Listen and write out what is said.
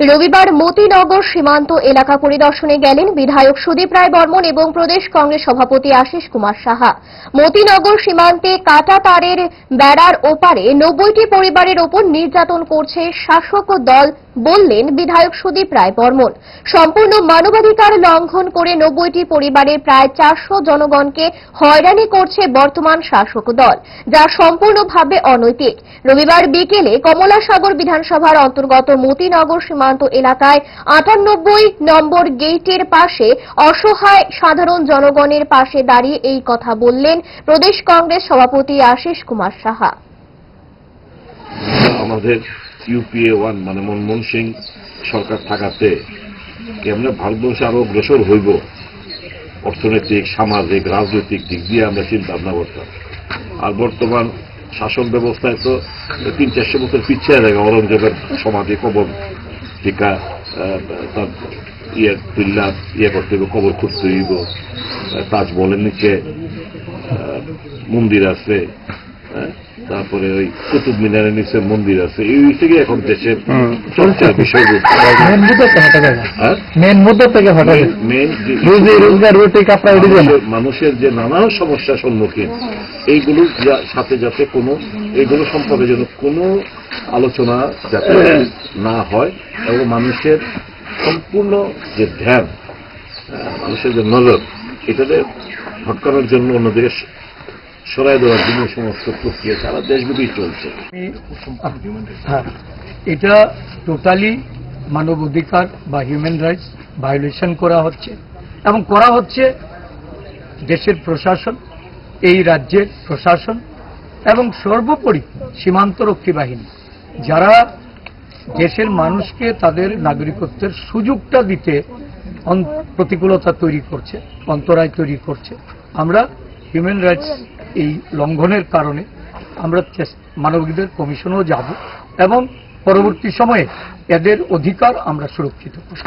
রবিবার মতিনগর সীমান্ত এলাকা পরিদর্শনে গেলেন বিধায়ক সুদীপ রায় বর্মন এবং প্রদেশ কংগ্রেস সভাপতি আশিস কুমার সাহা। মতিনগর সীমান্তে কাটা তারের বেড়ার ওপারে নব্বইটি পরিবারের ওপর নির্যাতন করছে শাসক দল বললেন বিধায়ক সুদীপ রায় বর্মন। সম্পূর্ণ মানবাধিকার লঙ্ঘন করে নব্বইটি পরিবারের প্রায় চারশো জনগণকে হয়রানি করছে বর্তমান শাসক দল, যা সম্পূর্ণভাবে অনৈতিক। রবিবার বিকেলে কমলাসাগর বিধানসভার অন্তর্গত মতিনগর সীমান্ত এলাকায় আটানব্বই নম্বর গেইটের পাশে অসহায় সাধারণ জনগণের পাশে দাঁড়িয়ে এই কথা বললেন প্রদেশ কংগ্রেস সভাপতি আশিস কুমার সাহা। আমাদের ইউপিএ ওয়ান মানে মনমোহন সিং সরকার থাকাতে কেমনে ভারতবর্ষে আরও অগ্রসর হইব? অর্থনৈতিক, সামাজিক, রাজনৈতিক দিক দিয়ে আমরা চিন্তা ভাবনা করতাম। আর বর্তমান শাসন ব্যবস্থায় তো তিন চারশো বছর পিছিয়ে থাকে অরঙ্গজেবের সমাধি কবর টিকা তার ইয়ে পিল্লা ইয়ে করতে হইব, কবর খুঁজতে হইব। তাজমহলের নিচে মন্দির আছে। তারপরে ওই কুতুব মিনারের নিচে মন্দির আছে। এই থেকে এখন দেশের চর্চার বিষয়বস্তু মেন হ্যাঁ? মেন মুদ্দা থেকে হটা মেন রুজি রোজগার রুটি কাপড়া মানুষের- যে নানা সমস্যার সম্মুখীন এইগুলো যা- সাথে যাতে কোনো এইগুলো সম্পর্কে যেন কোনো আলোচনা যাতে না হয় এবং মানুষের সম্পূর্ণ যে ধ্যান আহ, মানুষের যে নজর এটাতে ভটকানোর জন্য অন্যদিকে সরাই দেওয়ার জন্য সমস্ত প্রক্রিয়া সারা দেশব্যাপী চলছে। হ্যাঁ এটা টোটালি মানব অধিকার বা হিউম্যান রাইটস ভায়োলেশন করা হচ্ছে এবং করা হচ্ছে দেশের প্রশাসন, এই রাজ্যের প্রশাসন এবং সর্বোপরি সীমান্তরক্ষী বাহিনী। যারা দেশের মানুষকে তাদের নাগরিকত্বের সুযোগটা দিতে প্রতিকূলতা তৈরি করছে, অন্তরায় তৈরি করছে, আমরা হিউম্যান রাইটস এই লঙ্ঘনের কারণে আমরা মানবাধিকার কমিশনেও যাব এবং পরবর্তী সময়ে এদের অধিকার আমরা সুরক্ষিত করব।